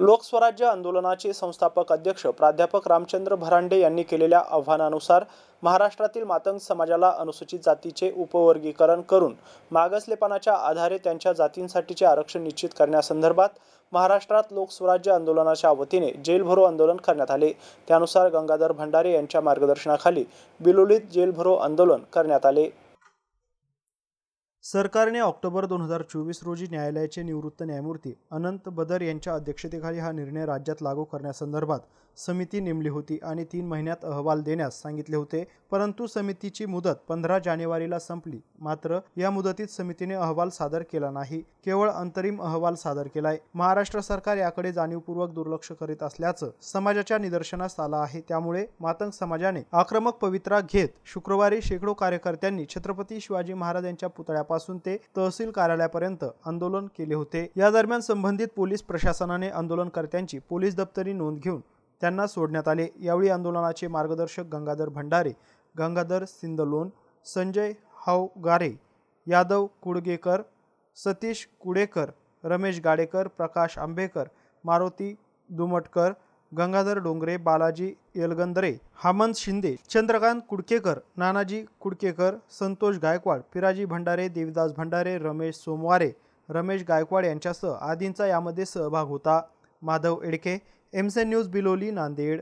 लोकस्वराज्य आंदोलनाचे संस्थापक अध्यक्ष प्राध्यापक रामचंद्र भरांडे यांनी केलेल्या आव्हानानुसार महाराष्ट्रातील मातंग समाजाला अनुसूचित जातीचे उपवर्गीकरण करून मागासलेपणाच्या आधारे त्यांच्या जातींसाठीचे आरक्षण निश्चित करण्यासंदर्भात महाराष्ट्रात लोकस्वराज्य आंदोलनाच्या वतीने जेलभरो आंदोलन करण्यात आले. त्यानुसार गंगाधर भंडारे यांच्या मार्गदर्शनाखाली बिलोलीत जेलभरो आंदोलन करण्यात आले. सरकारने ऑक्टोबर दोन हजार चोवीस रोजी न्यायालयाचे निवृत्त न्यायमूर्ती अनंत बदर यांच्या अध्यक्षतेखाली हा निर्णय राज्यात लागू करण्यासंदर्भात समिती नेमली होती आणि तीन महिन्यात अहवाल देण्यास सांगितले होते. परंतु समितीची मुदत पंधरा जानेवारीला संपली. मात्र या मुदतीत समितीने अहवाल सादर केला नाही. केवळ अंतरिम अहवाल सादर केलाय. महाराष्ट्र सरकार याकडे जाणीवपूर्वक दुर्लक्ष करीत असल्याचं समाजाच्या निदर्शनास आलं आहे. त्यामुळे मातंग समाजाने आक्रमक पवित्रा घेत शुक्रवारी शेकडो कार्यकर्त्यांनी छत्रपती शिवाजी महाराज यांच्या पुतळ्यापासून ते तहसील कार्यालयापर्यंत आंदोलन केले होते. या दरम्यान संबंधित पोलीस प्रशासनाने आंदोलनकर्त्यांची पोलीस दप्तरी नोंद घेऊन त्यांना सोडण्यात आले. यावेळी आंदोलनाचे मार्गदर्शक गंगाधर भंडारे गंगाधर सिंदलोन संजय हावगारे यादव कुडगेकर सतीश कुडेकर रमेश गाडेकर प्रकाश आंबेकर मारुती दुमटकर गंगाधर डोंगरे बालाजी येलगंदरे हामंत शिंदे चंद्रकांत कुडकेकर नानाजी कुडकेकर संतोष गायकवाड पिराजी भंडारे देविदास भंडारे रमेश सोमवारे रमेश गायकवाड यांच्यासह आदींचा यामध्ये सहभाग होता. माधव एडके एमसेन न्यूज बिलोली नांदेड